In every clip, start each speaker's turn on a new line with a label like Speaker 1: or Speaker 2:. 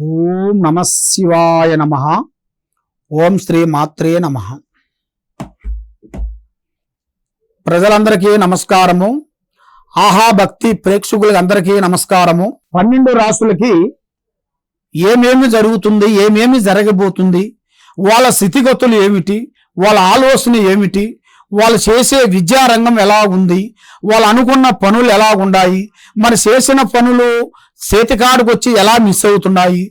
Speaker 1: ఓం నమ శివాయ నమ. ఓం శ్రీ మాత్రే నమ. ప్రజలందరికీ నమస్కారము. ఆహా భక్తి ప్రేక్షకులందరికీ నమస్కారము. పన్నెండు రాసులకి ఏమేమి జరుగుతుంది ఏమేమి జరగబోతుంది వాళ్ళ స్థితిగతులు ఏమిటి వాళ్ళ ఆలోచన ఏమిటి వాళ్ళు చేసే విద్యారంగం ఎలా ఉంది వాళ్ళు అనుకున్న పనులు ఎలా ఉన్నాయి మరి చేసిన పనులు చేతికాడికి వచ్చి ఎలా మిస్ అవుతున్నాయి?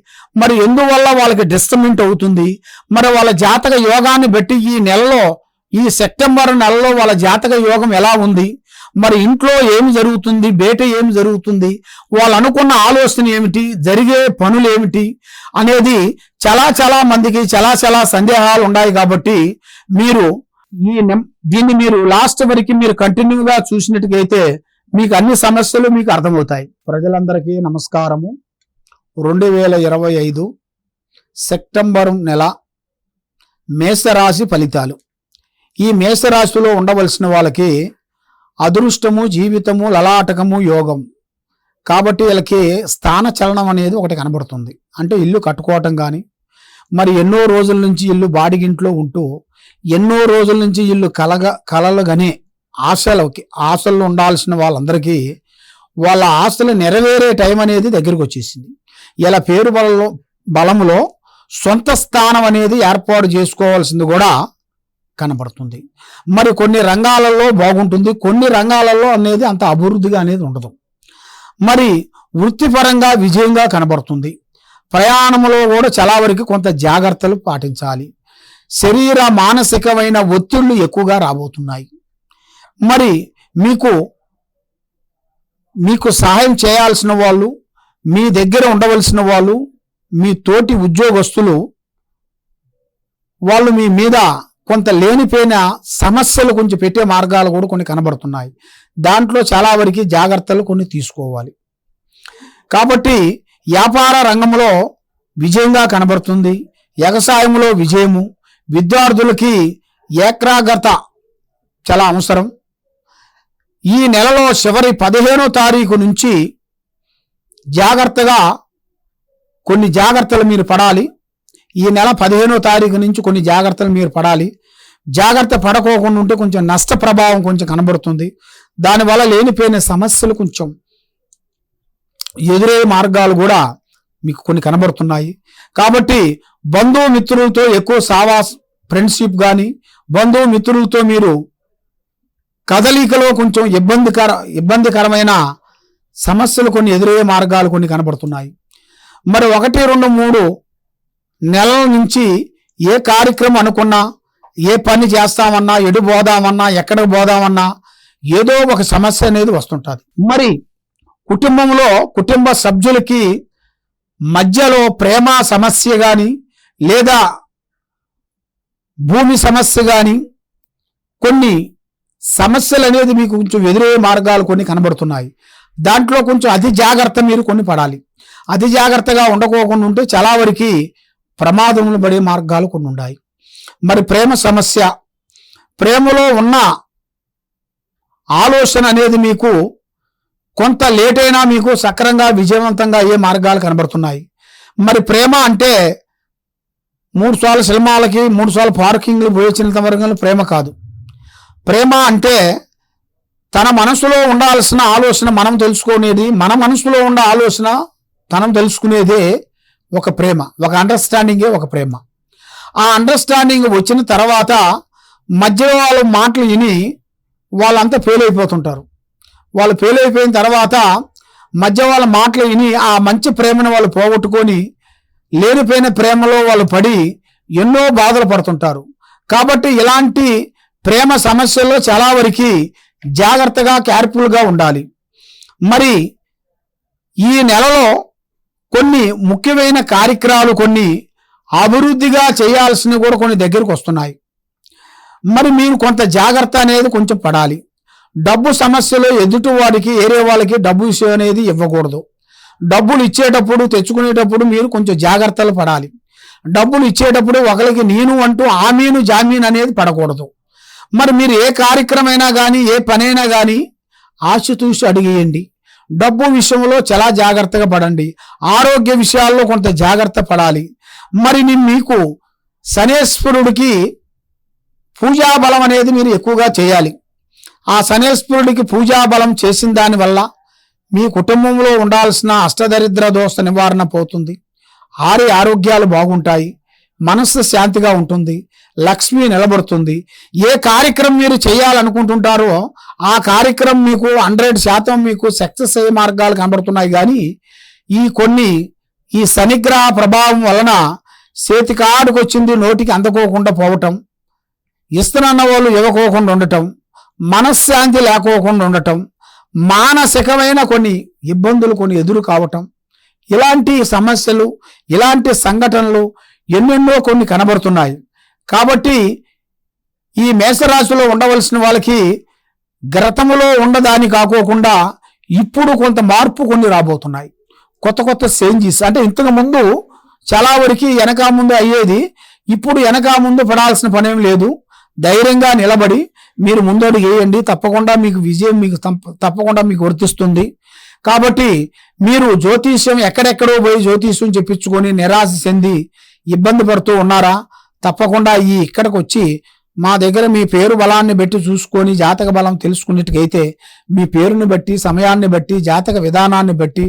Speaker 1: మరి ఎందువల్ల వాళ్ళకి డిస్టర్బెంట్ అవుతుంది? మరి వాళ్ళ జాతక యోగాన్ని బట్టి ఈ నెలలో ఈ సెప్టెంబర్ నెలలో వాళ్ళ జాతక యోగం ఎలా ఉంది? మరి ఇంట్లో ఏమి జరుగుతుంది? బయట ఏమి జరుగుతుంది? వాళ్ళు అనుకున్న ఆలోచన ఏమిటి? జరిగే పనులు ఏమిటి? అనేది చాలా చాలా మందికి చాలా చాలా సందేహాలు ఉన్నాయి కాబట్టి మీరు ఈ దీన్ని మీరు లాస్ట్ వరకు మీరు కంటిన్యూగా చూసినట్టుగైతే మీకు అన్ని సమస్యలు మీకు అర్థమవుతాయి. ప్రజలందరికీ నమస్కారము. రెండు వేల ఇరవై ఐదు సెప్టెంబర్ నెల మేషరాశి ఫలితాలు. ఈ మేషరాశిలో ఉండవలసిన వాళ్ళకి అదృష్టము జీవితము లలాటకము యోగం. కాబట్టి వీళ్ళకి స్థాన చలనం అనేది ఒకటి కనబడుతుంది. అంటే ఇల్లు కట్టుకోవటం కానీ మరి ఎన్నో రోజుల నుంచి ఇల్లు బాడిగింట్లో ఉంటూ ఎన్నో రోజుల నుంచి ఇల్లు కలగ కలలుగానే ఆశలకి ఆశలు ఉండాల్సిన వాళ్ళందరికీ వాళ్ళ ఆశలు నెరవేరే టైం అనేది దగ్గరికి వచ్చేసింది. ఇలా పేరు బలంలో బలములో సొంత స్థానం అనేది ఏర్పాటు చేసుకోవాల్సింది కూడా కనబడుతుంది మరి కొన్ని రంగాలలో బాగుంటుంది కొన్ని రంగాలలో అనేది అంత అభివృద్ధిగా అనేది ఉండదు. మరి వృత్తిపరంగా విజయంగా కనబడుతుంది. ప్రయాణంలో కూడా చాలా వరకు కొంత జాగ్రత్తలు పాటించాలి. శరీర మానసికమైన ఒత్తిళ్ళు ఎక్కువగా రాబోతున్నాయి. మరి మీకు మీకు సహాయం చేయాల్సిన వాళ్ళు మీ దగ్గర ఉండవలసిన వాళ్ళు మీ తోటి ఉద్యోగస్తులు వాళ్ళు మీ మీద కొంత లేనిపోయిన సమస్యలు కొంచెం పెట్టే మార్గాలు కూడా కొన్ని కనబడుతున్నాయి. దాంట్లో చాలా వరకు జాగ్రత్తలు కొన్ని తీసుకోవాలి. కాబట్టి వ్యాపార రంగంలో విజయంగా కనబడుతుంది. వ్యవసాయంలో విజయము. విద్యార్థులకి ఏకాగ్రత చాలా అవసరం. ఈ నెలలో చివరి పదిహేనో తారీఖు నుంచి జాగ్రత్తగా కొన్ని జాగ్రత్తలు మీరు పడాలి. ఈ నెల పదిహేనో తారీఖు నుంచి కొన్ని జాగ్రత్తలు మీరు పడాలి. జాగ్రత్త పడకోకుండా ఉంటే కొంచెం నష్ట ప్రభావం కొంచెం కనబడుతుంది. దానివల్ల లేనిపోయిన సమస్యలు కొంచెం ఎదురే మార్గాలు కూడా మీకు కొన్ని కనబడుతున్నాయి. కాబట్టి బంధువు మిత్రులతో ఎక్కువ సావాస్ ఫ్రెండ్షిప్ కానీ బంధువు మిత్రులతో మీరు కదలికలో కొంచెం ఇబ్బందికర ఇబ్బందికరమైన సమస్యలు కొన్ని ఎదురయ్యే మార్గాలు కొన్ని కనబడుతున్నాయి. మరి ఒకటి రెండు మూడు నెలల నుంచి ఏ కార్యక్రమం అనుకున్నా ఏ పని చేస్తామన్నా ఎటు పోదామన్నా ఎక్కడికి పోదామన్నా ఏదో ఒక సమస్య అనేది వస్తుంటుంది. మరి కుటుంబంలో కుటుంబ సభ్యులకి మధ్యలో ప్రేమ సమస్య కానీ లేదా భూమి సమస్య కానీ కొన్ని సమస్యలు అనేది మీకు కొంచెం ఎదురయ్యే మార్గాలు కొన్ని కనబడుతున్నాయి. దాంట్లో కొంచెం అతి జాగ్రత్త మీరు కొన్ని పడాలి. అతి జాగ్రత్తగా ఉండకోకుండా ఉంటే చాలా వరకు ప్రమాదములు పడే మార్గాలు కొన్ని ఉన్నాయి మరి ప్రేమ సమస్య. ప్రేమలో ఉన్న ఆలోచన అనేది మీకు కొంత లేట్ అయినా మీకు సక్రంగా విజయవంతంగా అయ్యే మార్గాలు కనబడుతున్నాయి. మరి ప్రేమ అంటే మూడు సార్లు సినిమాలకి మూడు సార్లు పార్కింగ్లు పోయించినంత వరకు ప్రేమ కాదు. ప్రేమ అంటే తన మనసులో ఉండాల్సిన ఆలోచన మనం తెలుసుకునేది మన మనసులో ఉన్న ఆలోచన తనం తెలుసుకునేదే ఒక ప్రేమ ఒక అండర్స్టాండింగే ఒక ప్రేమ. ఆ అండర్స్టాండింగ్ వచ్చిన తర్వాత మధ్యలో వాళ్ళ మాటలు విని వాళ్ళంతా ఫెయిల్ అయిపోతుంటారు. వాళ్ళు ఫెయిల్ అయిపోయిన తర్వాత మధ్య వాళ్ళ మాటలు విని ఆ మంచి ప్రేమను వాళ్ళు పోగొట్టుకొని లేనిపోయిన ప్రేమలో వాళ్ళు పడి ఎన్నో బాధలు పడుతుంటారు. కాబట్టి ఇలాంటి ప్రేమ సమస్యల్లో చాలా వరకు జాగ్రత్తగా కేర్ఫుల్గా ఉండాలి. మరి ఈ నెలలో కొన్ని ముఖ్యమైన కార్యక్రమాలు కొన్ని అభివృద్ధిగా చేయాల్సినవి కూడా కొన్ని దగ్గరకు వస్తున్నాయి. మరి మీరు కొంత జాగ్రత్త అనేది కొంచెం పడాలి. డబ్బు సమస్యలో ఎదుటి వారికి ఏరే వాళ్ళకి డబ్బు విషయం అనేది ఇవ్వకూడదు. డబ్బులు ఇచ్చేటప్పుడు తెచ్చుకునేటప్పుడు మీరు కొంచెం జాగ్రత్తలు పడాలి. డబ్బులు ఇచ్చేటప్పుడు ఒకరికి నేను అంటూ ఆమీను జామీన్ అనేది పడకూడదు. మరి మీరు ఏ కార్యక్రమైనా కానీ ఏ పనైనా కానీ ఆశతూసి అడిగేయండి. డబ్బు విషయంలో చాలా జాగ్రత్తగా పడండి. ఆరోగ్య విషయాల్లో కొంత జాగ్రత్త పడాలి. మరి నేను మీకు శనేశ్వరుడికి పూజా బలం అనేది మీరు ఎక్కువగా చేయాలి. ఆ శనేశ్వరుడికి పూజా బలం చేసిన దానివల్ల మీ కుటుంబంలో ఉండాల్సిన అష్టదరిద్ర దోష నివారణ పోతుంది. ఆరి ఆరోగ్యాలు బాగుంటాయి. మనస్సు శాంతిగా ఉంటుంది లక్ష్మి నిలబడుతుంది. ఏ కార్యక్రమం మీరు చేయాలనుకుంటుంటారో ఆ కార్యక్రమం మీకు హండ్రెడ్ శాతం మీకు సక్సెస్ అయ్యే మార్గాలు కనబడుతున్నాయి. కానీ ఈ కొన్ని ఈ శనిగ్రహ ప్రభావం వలన చేతికాడుకు వచ్చింది నోటికి అందకోకుండా పోవటం ఇస్తున్న వాళ్ళు ఇవ్వకోకుండా ఉండటం మనశ్శాంతి లేకోకుండా ఉండటం మానసికమైన కొన్ని ఇబ్బందులు కొన్ని ఎదురు కావటం ఇలాంటి సమస్యలు ఇలాంటి సంఘటనలు ఎన్నెన్నో కొన్ని కనబడుతున్నాయి. కాబట్టి ఈ మేషరాశిలో ఉండవలసిన వాళ్ళకి గతములో ఉండదాని కాకోకుండా ఇప్పుడు కొంత మార్పు కొన్ని రాబోతున్నాయి. కొత్త కొత్త చేంజెస్ అంటే ఇంతకు ముందు చాలా వరకు వెనక ముందు అయ్యేది ఇప్పుడు వెనక ముందు పడాల్సిన పనేం లేదు. ధైర్యంగా నిలబడి మీరు ముందడుగు వేయండి. తప్పకుండా మీకు విజయం మీకు తప్పకుండా మీకు వర్తిస్తుంది. కాబట్టి మీరు జ్యోతిష్యం ఎక్కడెక్కడో పోయి జ్యోతిష్యం చెప్పించుకొని నిరాశ చెంది ఇబ్బంది పడుతూ ఉన్నారా? తప్పకుండా ఈ ఇక్కడికి వచ్చి మా దగ్గర మీ పేరు బలాన్ని బట్టి చూసుకొని జాతక బలం తెలుసుకున్నట్టుకైతే మీ పేరుని బట్టి సమయాన్ని బట్టి జాతక విధానాన్ని బట్టి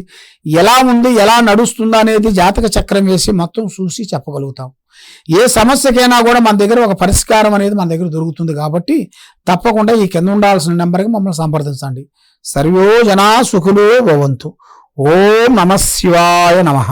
Speaker 1: ఎలా ఉంది ఎలా నడుస్తుంది అనేది జాతక చక్రం వేసి మొత్తం చూసి చెప్పగలుగుతాం. ఏ సమస్యకైనా కూడా మన దగ్గర ఒక పరిష్కారం అనేది మన దగ్గర దొరుకుతుంది కాబట్టి తప్పకుండా ఈ కింద ఉండాల్సిన నెంబర్కి మమ్మల్ని సంప్రదించండి. సర్వో జనా సుఖులో భవంతు. ఓం నమ శివాయ నమః.